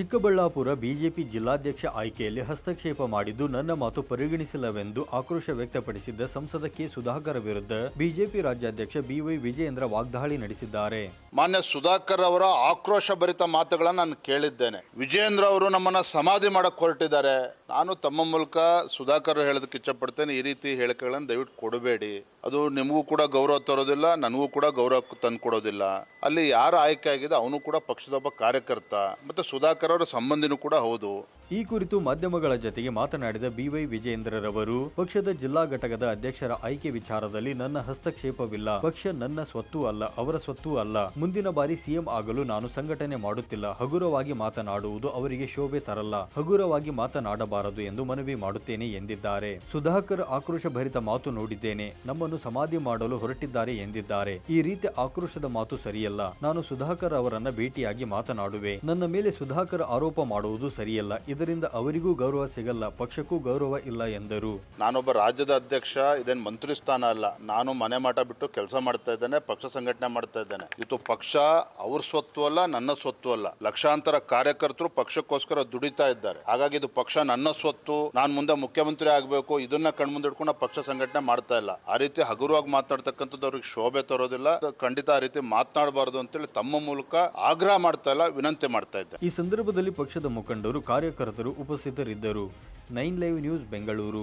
Chikkaballapur BJP ಜಿಲ್ಲಾಧ್ಯಕ್ಷ ಆಯ್ಕೆಯಲ್ಲಿ ಹಸ್ತಕ್ಷೇಪ ಮಾಡಿದ್ದು ನನ್ನ ಮಾತು ಪರಿಗಣಿಸಿಲ್ಲವೆಂದು ಆಕ್ರೋಶ ವ್ಯಕ್ತಪಡಿಸಿದ್ದ ಸಂಸದ ಕೆ ಸುಧಾಕರ್ ವಿರುದ್ಧ ಬಿಜೆಪಿ ರಾಜ್ಯಾಧ್ಯಕ್ಷ ಬಿವೈ ವಿಜಯೇಂದ್ರ ವಾಗ್ದಾಳಿ ನಡೆಸಿದ್ದಾರೆ. ಮಾನ್ಯ ಸುಧಾಕರ್ ಅವರ ಆಕ್ರೋಶ ಭರಿತ ಮಾತುಗಳನ್ನು ನಾನು ಕೇಳಿದ್ದೇನೆ. ವಿಜಯೇಂದ್ರ ಅವರು ನಮ್ಮನ್ನ ಸಮಾಧಿ ಮಾಡಕ್ ಹೊರಟಿದ್ದಾರೆ. ನಾನು ತಮ್ಮ ಮೂಲಕ ಸುಧಾಕರ್ ಹೇಳೋದಕ್ಕೆ ಇಚ್ಛಪಡ್ತೇನೆ, ಈ ರೀತಿ ಹೇಳಿಕೆಗಳನ್ನು ದಯವಿಟ್ಟು ಕೊಡಬೇಡಿ. ಅದು ನಿಮಗೂ ಕೂಡ ಗೌರವ ತರೋದಿಲ್ಲ, ನನಗೂ ಕೂಡ ಗೌರವ ತಂದು ಕೊಡೋದಿಲ್ಲ. ಅಲ್ಲಿ ಯಾರು ಆಯ್ಕೆ ಆಗಿದೆ ಅವನು ಕೂಡ ಪಕ್ಷದೊಬ್ಬ ಕಾರ್ಯಕರ್ತ. ಮತ್ತು ಸುಧಾಕರ್ ಅವರ ಸಂಬಂಧಿನೂ ಕೂಡ ಹೌದು. ಈ ಕುರಿತು ಮಾಧ್ಯಮಗಳ ಜತೆಗೆ ಮಾತನಾಡಿದ ಬಿವೈ ವಿಜಯೇಂದ್ರರವರು, ಪಕ್ಷದ ಜಿಲ್ಲಾ ಘಟಕದ ಅಧ್ಯಕ್ಷರ ಆಯ್ಕೆ ವಿಚಾರದಲ್ಲಿ ನನ್ನ ಹಸ್ತಕ್ಷೇಪವಿಲ್ಲ. ಪಕ್ಷ ನನ್ನ ಸ್ವತ್ತು ಅಲ್ಲ, ಅವರ ಸ್ವತ್ತು ಅಲ್ಲ. ಮುಂದಿನ ಬಾರಿ ಸಿಎಂ ಆಗಲು ನಾನು ಸಂಘಟನೆ ಮಾಡುತ್ತಿಲ್ಲ. ಹಗುರವಾಗಿ ಮಾತನಾಡುವುದು ಅವರಿಗೆ ಶೋಭೆ ತರಲ್ಲ. ಹಗುರವಾಗಿ ಮಾತನಾಡಬಾರದು ಎಂದು ಮನವಿ ಮಾಡುತ್ತೇನೆ ಎಂದಿದ್ದಾರೆ. ಸುಧಾಕರ್ ಆಕ್ರೋಶ ಭರಿತ ಮಾತು ನೋಡಿದ್ದೇನೆ. ನಮ್ಮನ್ನು ಸಮಾಧಿ ಮಾಡಲು ಹೊರಟಿದ್ದಾರೆ ಎಂದಿದ್ದಾರೆ. ಈ ರೀತಿ ಆಕ್ರೋಶದ ಮಾತು ಸರಿಯಲ್ಲ. ನಾನು ಸುಧಾಕರ್ ಅವರನ್ನ ಭೇಟಿಯಾಗಿ ಮಾತನಾಡುವೆ. ನನ್ನ ಮೇಲೆ ಸುಧಾಕರ್ ಆರೋಪ ಮಾಡುವುದು ಸರಿಯಲ್ಲ. ಇದರಿಂದ ಅವರಿಗೂ ಗೌರವ ಸಿಗಲ್ಲ ಪಕ್ಷಕ್ಕೂ ಗೌರವ ಇಲ್ಲ ಎಂದರು. ನಾನೊಬ್ಬ ರಾಜ್ಯದ ಅಧ್ಯಕ್ಷ ಇದೇನು ಮಂತ್ರಿ ಸ್ಥಾನ ಅಲ್ಲ. ನಾನು ಮನೆ ಮಾಟ ಬಿಟ್ಟು ಕೆಲಸ ಮಾಡ್ತಾ ಇದ್ದೇನೆ ಪಕ್ಷ ಸಂಘಟನೆ ಮಾಡ್ತಾ ಇದ್ದೇನೆ. ಇದು ಪಕ್ಷ ಅವ್ರ ಸ್ವತ್ತು ಅಲ್ಲ ನನ್ನ ಸ್ವತ್ತು ಅಲ್ಲ. ಲಕ್ಷಾಂತರ ಕಾರ್ಯಕರ್ತರು ಪಕ್ಷಕ್ಕೋಸ್ಕರ ದುಡಿತಾ ಇದ್ದಾರೆ. ಹಾಗಾಗಿ ಇದು ಪಕ್ಷ ನನ್ನ ಸ್ವತ್ತು ನಾನು ಮುಂದೆ ಮುಖ್ಯಮಂತ್ರಿ ಆಗಬೇಕು ಇದನ್ನ ಕಣ್ಮುಂದಿಟ್ಕೊಂಡು ಮುಂದಿಡ್ಕೊಂಡು ಪಕ್ಷ ಸಂಘಟನೆ ಮಾಡ್ತಾ ಇಲ್ಲ. ಆ ರೀತಿ ಹಗುರವಾಗಿ ಮಾತನಾಡ್ತಕ್ಕಂಥದ್ದು ಅವ್ರಿಗೆ ಶೋಭೆ ತರೋದಿಲ್ಲ. ಖಂಡಿತ ಆ ರೀತಿ ಮಾತನಾಡಬಾರದು ಅಂತೇಳಿ ತಮ್ಮ ಮೂಲಕ ಆಗ್ರಹ ಮಾಡ್ತಾ ಇಲ್ಲ ವಿನಂತಿ ಮಾಡ್ತಾ ಇದ್ದೆ ಈ ಸಂದರ್ಭದಲ್ಲಿ ಪಕ್ಷದ ಮುಖಂಡರು ಕಾರ್ಯಕರ್ತರು ಉಪಸ್ಥಿತರಿದ್ದರು. Nine live news Bengaluru.